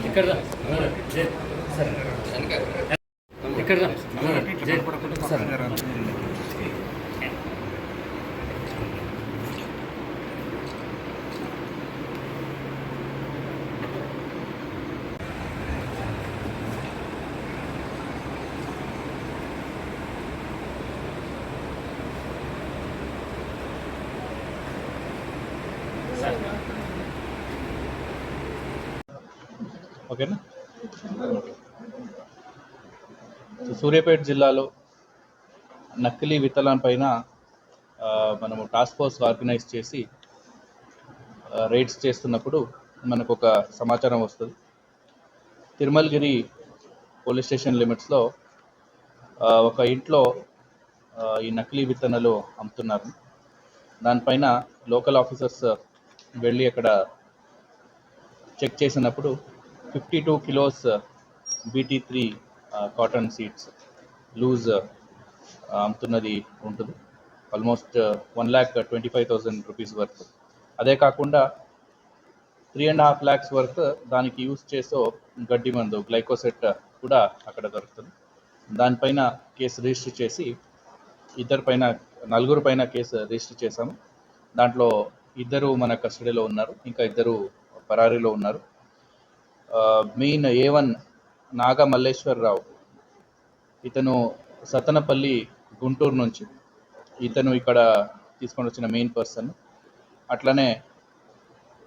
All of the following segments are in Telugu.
ఇక్కడ రా. జై. ఇక్కడ ఓకేనా? సూర్యాపేట జిల్లాలో నకిలీ విత్తనాల పైన మనము టాస్క్ ఫోర్స్ ఆర్గనైజ్ చేసి రైడ్స్ చేస్తున్నప్పుడు మనకు ఒక సమాచారం వస్తుంది. తిరుమలగిరి పోలీస్ స్టేషన్ లిమిట్స్లో ఒక ఇంట్లో ఈ నకిలీ విత్తనాలు అమ్ముతున్నారు. దానిపైన లోకల్ ఆఫీసర్స్ వెళ్ళి అక్కడ చెక్ చేసినప్పుడు fifty two kilos BT three cotton seeds loose అమ్ముతున్నది ఉంటుంది. Almost one lakh twenty five thousand rupees worth అదే కాకుండా three and half lakhs worth దానికి యూస్ చేసే గడ్డి మందు గ్లైకోసెట్ కూడా అక్కడ దొరుకుతుంది. దానిపైన కేసు రిజిస్టర్ చేసి ఇద్దరు పైన నలుగురు పైన కేసు రిజిస్టర్ చేశాము. దాంట్లో ఇద్దరు మన కస్టడీలో ఉన్నారు. ఇంకా ఇద్దరు పరారీలో ఉన్నారు. Main A one Naga Malleswara Rao ఇతను సతనపల్లి గుంటూరు నుంచి. ఇతను ఇక్కడ తీసుకొని వచ్చిన మెయిన్ పర్సన్. అట్లనే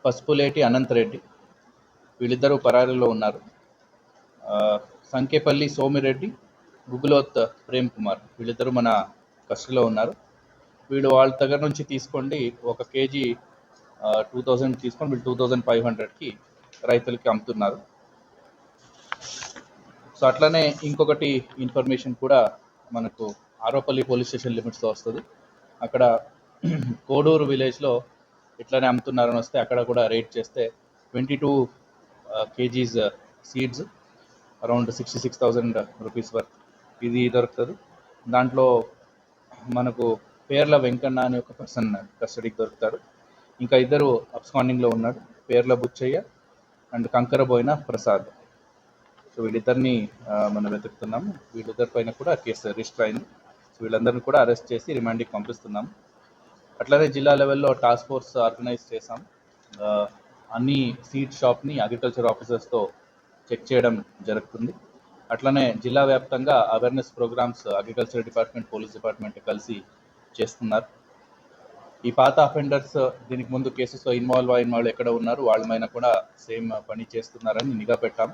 పసుపులేటి అనంత్ రెడ్డి వీళ్ళిద్దరూ పరారీలో ఉన్నారు. సంకేపల్లి సోమిరెడ్డి గుగులోత్ ప్రేమ్ కుమార్. వీళ్ళిద్దరూ మన కస్టడీలో ఉన్నారు. వీడు వాళ్ళ దగ్గర నుంచి తీసుకోండి. ఒక కేజీ టూ థౌజండ్ తీసుకొని వీళ్ళు టూ థౌజండ్ ఫైవ్ హండ్రెడ్కి రైతులకి అమ్ముతున్నారు. సో అట్లనే ఇంకొకటి ఇన్ఫర్మేషన్ కూడా మనకు ఆరోపల్లి పోలీస్ స్టేషన్ లిమిట్స్లో వస్తుంది. అక్కడ కోడూరు విలేజ్లో ఇట్లానే అమ్ముతున్నారని వస్తే అక్కడ కూడా రేట్ చేస్తే twenty two kgs seeds around sixty six thousand rupees worth ఇది దొరుకుతుంది. దాంట్లో మనకు పేర్ల వెంకన్న అనే ఒక పర్సన్ కస్టడీకి దొరుకుతారు. ఇంకా ఇద్దరు అబ్స్కాండింగ్లో ఉన్నాడు. పేర్ల బుచ్చయ్య అండ్ కంకరబోయిన ప్రసాద్. సో వీళ్ళిద్దరిని మనం వెతుకుతున్నాము. వీళ్ళిద్దరి పైన కూడా కేసు రిజిస్టర్ అయింది. సో వీళ్ళందరిని కూడా అరెస్ట్ చేసి రిమాండ్కి పంపిస్తున్నాం. అట్లనే జిల్లా లెవెల్లో టాస్క్ ఫోర్స్ ఆర్గనైజ్ చేసాం అన్ని సీడ్ షాప్ని అగ్రికల్చర్ ఆఫీసర్స్తో చెక్ చేయడం జరుగుతుంది. అట్లనే జిల్లా వ్యాప్తంగా awareness programmes agriculture department police department కలిసి చేస్తున్నారు. ఈ పాత అఫెండర్స్ దీనికి ముందు కేసెస్లో ఇన్వాల్వ్ అయిన వాళ్ళు ఎక్కడ ఉన్నారు వాళ్ళ మీద కూడా సేమ్ పని చేస్తున్నారని నిఘా పెట్టాం.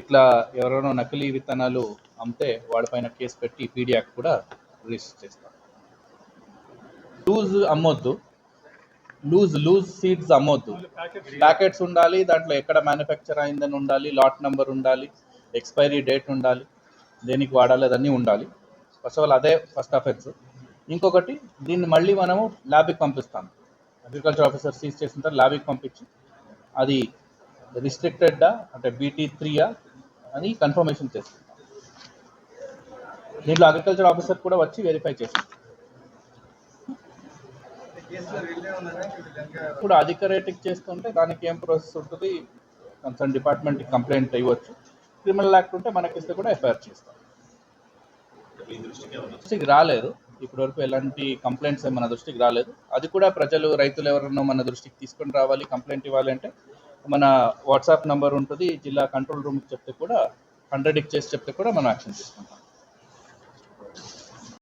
ఇట్లా ఎవరైనా నకిలీ విత్తనాలు అమ్మితే వాళ్ళపైన కేసు పెట్టి పీడీ యాక్ట్ కూడా రిజిస్టర్ చేస్తాం. లూజ్ అమ్మొద్దు. లూజ్ లూజ్ సీడ్స్ అమ్మొద్దు. ప్యాకెట్స్ ఉండాలి దాంట్లో ఎక్కడ మ్యానుఫ్యాక్చర్ అయిందని ఉండాలి లాట్ నెంబర్ ఉండాలి ఎక్స్పైరీ డేట్ ఉండాలి దేనికి వాడాలి అదన్నీ ఉండాలి. ఫస్ట్ ఆఫ్ ఆల్ అదే ఫస్ట్ అఫెన్స్ ఇంకొకటి దీన్ని మళ్ళీ మనము ల్యాబ్కి పంపిస్తాం. అగ్రికల్చర్ ఆఫీసర్ సీజ్ చేసిన తర్వాత ల్యాబ్కి పంపించి అది రిస్ట్రిక్టెడ్డా అంటే బీటీ త్రీయా అని కన్ఫర్మేషన్ చేస్తాం. దీంట్లో అగ్రికల్చర్ ఆఫీసర్ కూడా వచ్చి వెరిఫై చేస్తాం. ఇప్పుడు అధిక రేటింగ్ చేస్తుంటే దానికి ఏం ప్రాసెస్ ఉంటుంది? కన్సర్న్ డిపార్ట్మెంట్ కంప్లైంట్ ఇవ్వచ్చు. క్రిమినల్ యాక్ట్ ఉంటే మనకిస్తే కూడా ఎఫ్ఐఆర్ చేస్తాం. రాలేదు. ఇప్పటివరకు ఎలాంటి కంప్లైంట్స్ మన దృష్టికి రాలేదు. అది కూడా ప్రజలు రైతులు ఎవరన్నా మన దృష్టికి తీసుకొని రావాలి కంప్లైంట్ ఇవ్వాలి అంటే మన వాట్సాప్ నంబర్ ఉంటుంది జిల్లా కంట్రోల్ రూమ్కి చెప్తే కూడా హండ్రెడ్కి చేసి చెప్తే కూడా మనం యాక్షన్ తీసుకుంటాం.